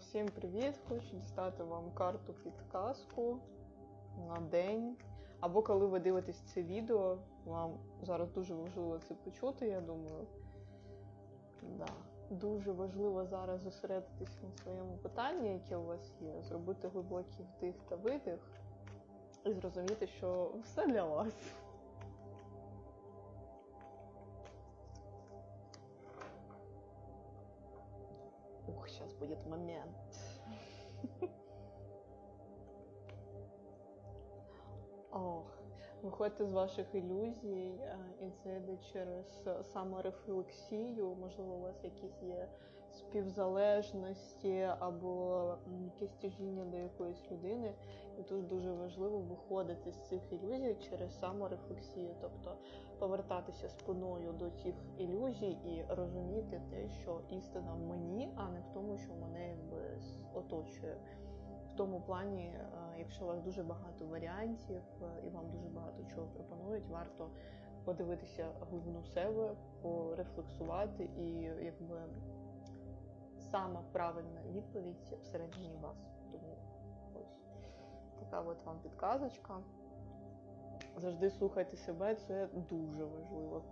Всім привіт! Хочу дістати вам карту підказку на день. Або коли ви дивитесь це відео, вам зараз дуже важливо це почути, я думаю. Да. Дуже важливо зараз зосередитися на своєму питанні, яке у вас є, зробити глибокий вдих та видих і зрозуміти, що все для вас. Сейчас будет момент. Виходьте з ваших ілюзій, е, і це йде через саморефлексію. Можливо, у вас якісь є співзалежності або м, якесь тяжіння до якоїсь людини. І тут дуже важливо виходити з цих ілюзій через саморефлексію, тобто повертатися спиною до цих ілюзій і розуміти те, що істина в мені, а не в тому, що мене якби оточує. В тому плані, е, якщо у вас дуже багато варіантів е, і вам дуже пропонують, варто подивитися глибину себе, порефлексувати і якби сама правильна відповідь всередині вас. Тому ось така от вам підказочка. Завжди слухайте себе, це дуже важливо.